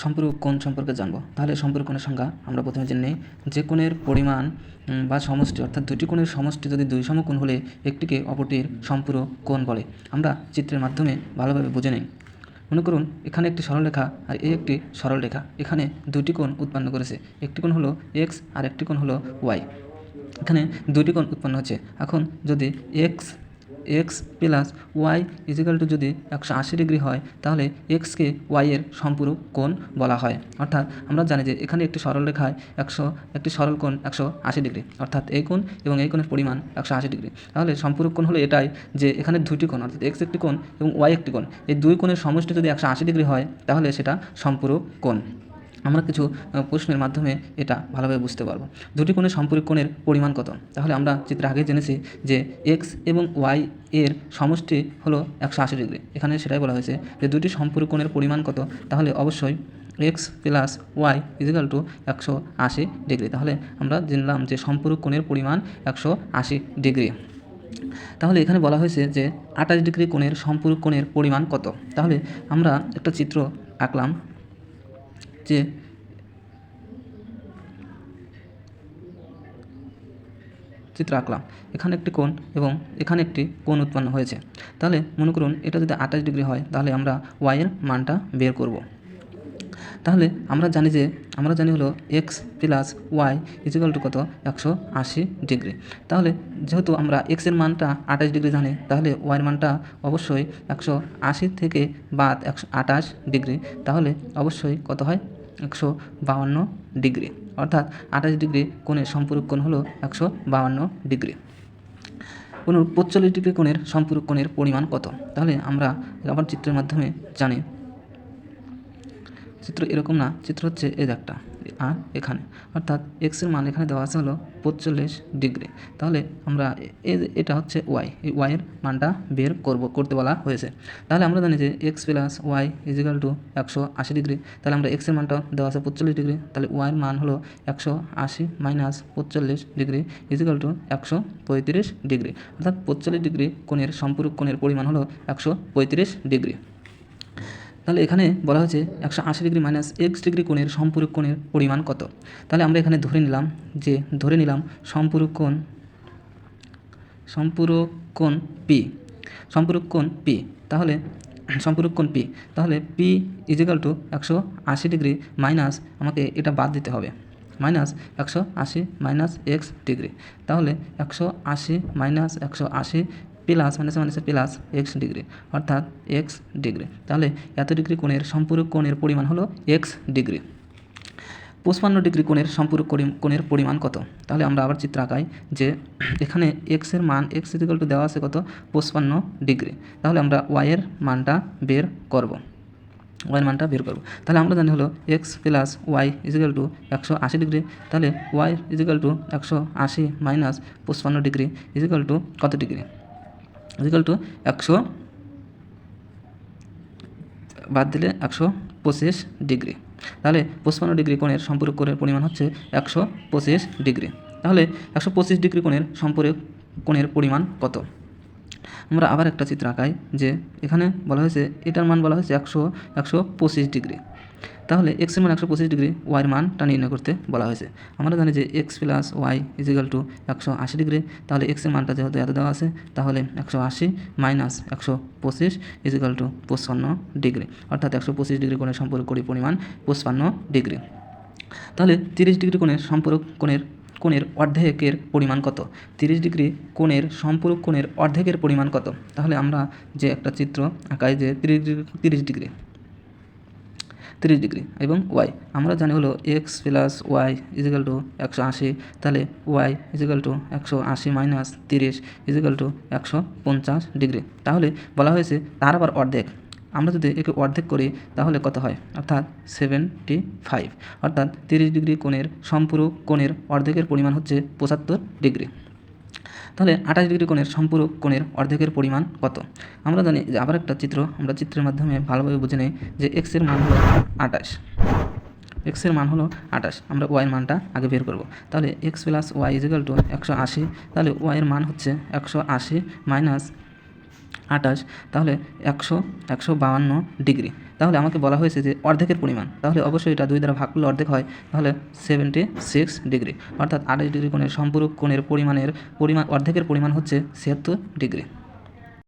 সম্পূরক কোণ সম্পর্কে জানব? তাহলে সম্পর্ক কোণের সংজ্ঞা আমরা প্রথমে জেনে যে কোণের পরিমাণ বা সমষ্টি, অর্থাৎ দুটি কোণের সমষ্টি যদি দুই সমকোণ হলে একটিকে অপরটির সম্পূরক কোণ বলে। আমরা চিত্রের মাধ্যমে ভালোভাবে বুঝে নিই। মনে করুন, এখানে একটি সরলরেখা আর এই একটি সরলরেখা। এখানে দুটি কোণ উৎপন্ন করেছে। একটি কোণ হলো এক্স আর একটি কোণ হলো ওয়াই এখানে দুটি কোণ উৎপন্ন হচ্ছে। এখন যদি x x plus y equal to যদি একশো আশি ডিগ্রি হয়, তাহলে এক্সকে ওয়াইয়ের সম্পূরক কোণ বলা হয়। অর্থাৎ আমরা জানি যে এখানে একটি সরল রেখায় একশো, একটি সরল কোণ একশো আশি ডিগ্রি অর্থাৎ এই কোণ এবং এই কোণের পরিমাণ একশো আশি ডিগ্রি তাহলে সম্পূরক কোণ হলো এটাই যে এখানে দুটি কোণ, অর্থাৎ এক্স একটি কোণ এবং ওয়াই একটি কোণ। এই দুই কোণের সমষ্টি যদি একশো আশি ডিগ্রি হয়, তাহলে সেটা সম্পূরক কোণ। আমরা কিছু প্রশ্নের মাধ্যমে এটা ভালোভাবে বুঝতে পারব। দুটি কোণের সম্পূরক কোণের পরিমাণ কত? তাহলে আমরা চিত্রে আগে জেনেছি যে এক্স এবং ওয়াই এর সমষ্টি হলো একশো আশি ডিগ্রি। এখানে সেটাই বলা হয়েছে যে দুটি সম্পূরক কোণের পরিমাণ কত? তাহলে অবশ্যই x plus y equal to একশো আশি ডিগ্রি। তাহলে আমরা জানলাম যে সম্পূরক কোণের পরিমাণ একশো আশি ডিগ্রি। তাহলে এখানে বলা হয়েছে যে আঠাশ ডিগ্রি কোণের সম্পূরক কোণের পরিমাণ কত? তাহলে আমরা একটা চিত্র আঁকলাম। যে চিত্র আঁকলাম। এখানে একটি কোণ এবং এখানে একটি কোণ উৎপন্ন হয়েছে। তাহলে মনে করুন, এটা যদি আঠাশ ডিগ্রি হয়, তাহলে আমরা ওয়াইয়ের মানটা বের করব। তাহলে আমরা জানি যে, আমরা জানি হলো x plus y equal to কত? একশো আশি ডিগ্রি। তাহলে যেহেতু আমরা এক্সের মানটা আঠাশ ডিগ্রি জানি, তাহলে ওয়াইয়ের মানটা অবশ্যই একশো আশি থেকে বাদ একশো আঠাশ ডিগ্রি। তাহলে অবশ্যই কত হয়? একশো ডিগ্রি। অর্থাৎ আঠাশ ডিগ্রি কোণের সম্পূরক কোণ হলো একশো ডিগ্রি। কোনো পঁচল্লিশ ডিগ্রি কোণের সম্পূরক কোণের পরিমাণ কত? তাহলে আমরা আবার চিত্রের মাধ্যমে জানি। চিত্র এরকম না, চিত্র হচ্ছে এই একটা, আর এখানে। অর্থাৎ এক্সের মান এখানে দেওয়া আছে হলো পঁচল্লিশ ডিগ্রি। তাহলে আমরা এটা হচ্ছে ওয়াই এই ওয়াইয়ের মানটা বের করব, করতে বলা হয়েছে। তাহলে আমরা জানি যে x plus y equal to একশো আশি ডিগ্রি। তাহলে আমরা এক্সের মানটা দেওয়া আছে পঁচল্লিশ ডিগ্রি। তাহলে ওয়াইয়ের মান হলো একশো আশি মাইনাস পঁচল্লিশ ডিগ্রি ইজিক্যাল টু একশো পঁয়ত্রিশ ডিগ্রি। অর্থাৎ পঁচল্লিশ ডিগ্রি কোণের, সম্পূরক কোণের পরিমাণ হলো একশো পঁয়ত্রিশ ডিগ্রি। তাহলে এখানে বলা হয়েছে একশো আশি ডিগ্রি মাইনাস এক্স ডিগ্রি কোণের সম্পূরক কোণের পরিমাণ কত? তাহলে আমরা এখানে ধরে নিলাম যে, ধরে নিলাম সম্পূরক কোণ সম্পূরক কোণ পি সম্পূরক কোণ পি তাহলে, সম্পূরক কোণ পি তাহলে পি ইজিক্যাল টু একশো আশি ডিগ্রি মাইনাস আমাকে এটা বাদ দিতে হবে, মাইনাস একশো আশি মাইনাস এক্স ডিগ্রি, তাহলে একশো আশি মাইনাস একশো আশি প্লাস মাইনাস মাইনাসে প্লাস এক্স ডিগ্রি, অর্থাৎ এক্স ডিগ্রি। তাহলে এত ডিগ্রি কোণের সম্পূরক কোণের পরিমাণ হলো এক্স ডিগ্রি। পঁচপান্ন ডিগ্রি কোণের সম্পূরক কোণের পরিমাণ কত? তাহলে আমরা আবার চিত্র আঁকাই যে এখানে এক্সের মান এক্স ইজিক্যাল টু দেওয়া আছে কত? পঁচপান্ন ডিগ্রি। তাহলে আমরা ওয়াইয়ের মানটা বের করব। ওয়াইয়ের মানটা বের করব। তাহলে আমরা জানি হলো x plus y equal to একশো আশি ডিগ্রি। তাহলে ওয়াই ইজিক্যাল টু একশো আশি মাইনাস পঁচপান্ন ডিগ্রি ইজিক্যাল টু কত ডিগ্রি? ইজিক্যাল টু একশো, বাদ দিলে একশো পঁচিশ ডিগ্রি। তাহলে পঁচপান্ন ডিগ্রি কোণের সম্পূরক কোণের পরিমাণ হচ্ছে একশো পঁচিশ ডিগ্রি। তাহলে একশো পঁচিশ ডিগ্রি কোণের সম্পূরক কোণের পরিমাণ কত? আমরা আবার একটা চিত্র আঁকাই যে এখানে বলা হয়েছে, এটার মান বলা হয়েছে একশো একশো পঁচিশ ডিগ্রি। তাহলে এক্সের মান একশো পঁচিশ ডিগ্রি ওয়াইয়ের মানটা নির্ণয় করতে বলা হয়েছে। আমরা জানি যে x plus y equal to একশো আশি ডিগ্রি। তাহলে এক্সের মানটা যেহেতু এত দেওয়া আছে, তাহলে একশো আশি মাইনাস একশো পঁচিশ ইজিক্যাল টু পঁচপান্ন ডিগ্রি। অর্থাৎ একশো পঁচিশ ডিগ্রি কোণের সম্পর্ক করি পরিমাণ পঁচপান্ন ডিগ্রি। তাহলে তিরিশ ডিগ্রি কোণের সম্পূরক কোণের কোণের অর্ধেকের পরিমাণ কত? তিরিশ ডিগ্রি কোণের সম্পূরক কোণের অর্ধেকের পরিমাণ কত? তাহলে আমরা যে একটা চিত্র আঁকাই যে তিরিশ ডিগ্রি তিরিশ ডিগ্রি। তিরিশ ডিগ্রি এবং ওয়াই আমরা জানি হলো x plus y equal to একশো আশি, তাহলে ওয়াই ইজিক্যাল টু একশো আশি মাইনাস তিরিশ ইজিক্যাল টু একশো পঞ্চাশ ডিগ্রি। তাহলে বলা হয়েছে তার আবার অর্ধেক। আমরা যদি একে অর্ধেক করি, তাহলে কত হয়? অর্থাৎ সেভেন্টি ফাইভ অর্থাৎ তিরিশ ডিগ্রি কোণের, সম্পূরক কোণের অর্ধেকের পরিমাণ হচ্ছে পঁচাত্তর ডিগ্রি। তাহলে আঠাশ ডিগ্রি কোণের সম্পূরক কোণের অর্ধেকের পরিমাণ কত? আমরা জানি যে আবার একটা চিত্র, আমরা চিত্রের মাধ্যমে ভালোভাবে বুঝে নেই যে এক্সের মান হলো আঠাশ। এক্সের মান হলো আঠাশ, আমরা ওয়াইয়ের মানটা আগে বের করব। তাহলে x plus y equal to একশো আশি, তাহলে ওয়াইয়ের মান হচ্ছে একশো আশি মাইনাস আঠাশ, তাহলে একশো একশো বাহান্ন ডিগ্রি। তাহলে আমাকে বলা হয়েছে যে অর্ধেকের পরিমাণ। তাহলে অবশ্যই এটা দুই দ্বারা ভাগ করলে অর্ধেক হয়। তাহলে সেভেন্টি সিক্স ডিগ্রি অর্থাৎ আড়াইশ ডিগ্রি কোণের, সম্পূরক কোণের পরিমাণের পরিমাণ, অর্ধেকের পরিমাণ হচ্ছে ছিয়াত্তর ডিগ্রি